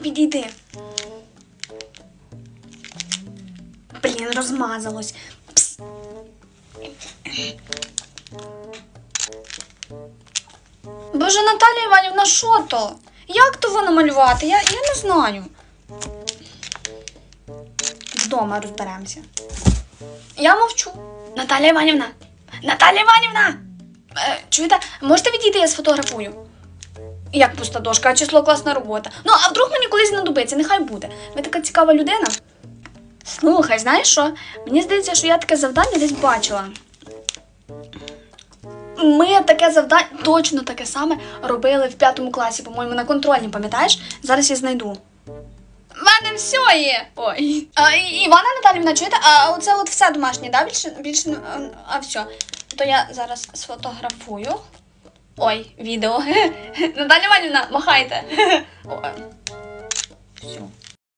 відійди. Блін, розмазалось. Пс. Боже, Наталія Іванівна, що то? Як то воно малювати? Я, я не знаю. Вдома розберемося. Я мовчу. Наталія Іванівна! Наталія Іванівна! Е, чуєте, можете відійти, я сфотографую? Як пуста дошка, а число класна робота. Ну, а вдруг мені колись знадобиться, нехай буде. Ви така цікава людина. Слухай, знаєш що? Мені здається, що я таке завдання десь бачила. Ми таке завдання, точно таке саме робили в п'ятому класі, по-моєму, на контрольні, пам'ятаєш? Зараз я знайду. В мене все є. Ой. А, Івана Наталівна, чуєте? А оце от все домашнє, да? Більше, більше, а, а все. То я зараз сфотографую. Ой, відео. Наталя Іванівна, махайте. Ой. Все.